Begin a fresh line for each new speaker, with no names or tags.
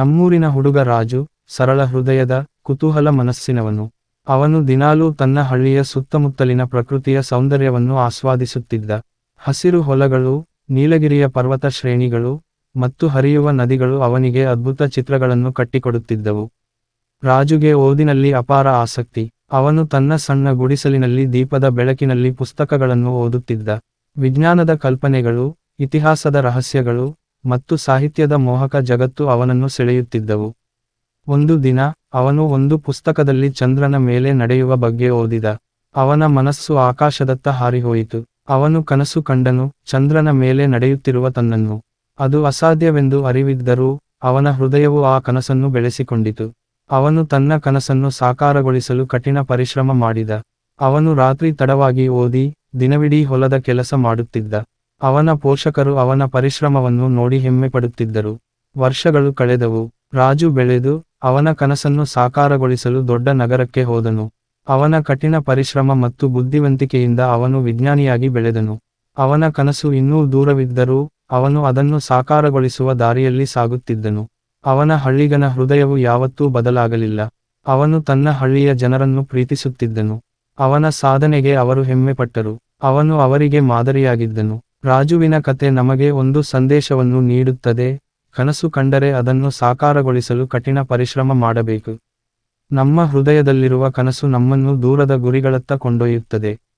ನಮ್ಮೂರಿನ ಹುಡುಗ ರಾಜು, ಸರಳ ಹೃದಯದ, ಕುತೂಹಲ ಮನಸ್ಸಿನವನು. ಅವನು ದಿನಾಲೂ ತನ್ನ ಹಳ್ಳಿಯ ಸುತ್ತಮುತ್ತಲಿನ ಪ್ರಕೃತಿಯ ಸೌಂದರ್ಯವನ್ನು ಆಸ್ವಾದಿಸುತ್ತಿದ್ದ. ಹಸಿರು ಹೊಲಗಳು, ನೀಲಗಿರಿಯ ಪರ್ವತ ಶ್ರೇಣಿಗಳು ಮತ್ತು ಹರಿಯುವ ನದಿಗಳು ಅವನಿಗೆ ಅದ್ಭುತ ಚಿತ್ರಗಳನ್ನು ಕಟ್ಟಿಕೊಡುತ್ತಿದ್ದವು. ರಾಜುಗೆ ಓದಿನಲ್ಲಿ ಅಪಾರ ಆಸಕ್ತಿ. ಅವನು ತನ್ನ ಸಣ್ಣ ಗುಡಿಸಲಿನಲ್ಲಿ ದೀಪದ ಬೆಳಕಿನಲ್ಲಿ ಪುಸ್ತಕಗಳನ್ನು ಓದುತ್ತಿದ್ದ. ವಿಜ್ಞಾನದ ಕಲ್ಪನೆಗಳು, ಇತಿಹಾಸದ ರಹಸ್ಯಗಳು ಮತ್ತು ಸಾಹಿತ್ಯದ ಮೋಹಕ ಜಗತ್ತು ಅವನನ್ನು ಸೆಳೆಯುತ್ತಿದ್ದವು. ಒಂದು ದಿನ, ಅವನು ಒಂದು ಪುಸ್ತಕದಲ್ಲಿ ಚಂದ್ರನ ಮೇಲೆ ನಡೆಯುವ ಬಗ್ಗೆ ಓದಿದ. ಅವನ ಮನಸ್ಸು ಆಕಾಶದತ್ತ ಹಾರಿಹೋಯಿತು. ಅವನು ಕನಸು ಕಂಡನು, ಚಂದ್ರನ ಮೇಲೆ ನಡೆಯುತ್ತಿರುವ ತನ್ನನ್ನು. ಅದು ಅಸಾಧ್ಯವೆಂದು ಅರಿವಿದ್ದರೂ, ಅವನ ಹೃದಯವು ಆ ಕನಸನ್ನು ಬೆಳೆಸಿಕೊಂಡಿತು. ಅವನು ತನ್ನ ಕನಸನ್ನು ಸಾಕಾರಗೊಳಿಸಲು ಕಠಿಣ ಪರಿಶ್ರಮ ಮಾಡಿದ. ಅವನು ರಾತ್ರಿ ತಡವಾಗಿ ಓದಿ, ದಿನವಿಡೀ ಹೊಲದ ಕೆಲಸ ಮಾಡುತ್ತಿದ್ದ. ಅವನ ಪೋಷಕರು ಅವನ ಪರಿಶ್ರಮವನ್ನು ನೋಡಿ ಹೆಮ್ಮೆ ಪಡುತ್ತಿದ್ದರು ವರ್ಷಗಳು ಕಳೆದವು. ರಾಜು ಬೆಳೆದು ಅವನ ಕನಸನ್ನು ಸಾಕಾರಗೊಳಿಸಲು ದೊಡ್ಡ ನಗರಕ್ಕೆ ಹೋದನು. ಅವನ ಕಠಿಣ ಪರಿಶ್ರಮ ಮತ್ತು ಬುದ್ಧಿವಂತಿಕೆಯಿಂದ ಅವನು ವಿಜ್ಞಾನಿಯಾಗಿ ಬೆಳೆದನು. ಅವನ ಕನಸು ಇನ್ನೂ ದೂರವಿದ್ದರೂ ಅವನು ಅದನ್ನು ಸಾಕಾರಗೊಳಿಸುವ ದಾರಿಯಲ್ಲಿ ಸಾಗುತ್ತಿದ್ದನು. ಅವನ ಹಳ್ಳಿಗನ ಹೃದಯವು ಯಾವತ್ತೂ ಬದಲಾಗಲಿಲ್ಲ. ಅವನು ತನ್ನ ಹಳ್ಳಿಯ ಜನರನ್ನು ಪ್ರೀತಿಸುತ್ತಿದ್ದನು. ಅವನ ಸಾಧನೆಗೆ ಅವರು ಹೆಮ್ಮೆಪಟ್ಟರು. ಅವನು ಅವರಿಗೆ ಮಾದರಿಯಾಗಿದ್ದನು. ರಾಜುವಿನ ಕತೆ ನಮಗೆ ಒಂದು ಸಂದೇಶವನ್ನು ನೀಡುತ್ತದೆ, ಕನಸು ಕಂಡರೆ ಅದನ್ನು ಸಾಕಾರಗೊಳಿಸಲು ಕಠಿಣ ಪರಿಶ್ರಮ ಮಾಡಬೇಕು. ನಮ್ಮ ಹೃದಯದಲ್ಲಿರುವ ಕನಸು ನಮ್ಮನ್ನು ದೂರದ ಗುರಿಗಳತ್ತ ಕೊಂಡೊಯ್ಯುತ್ತದೆ.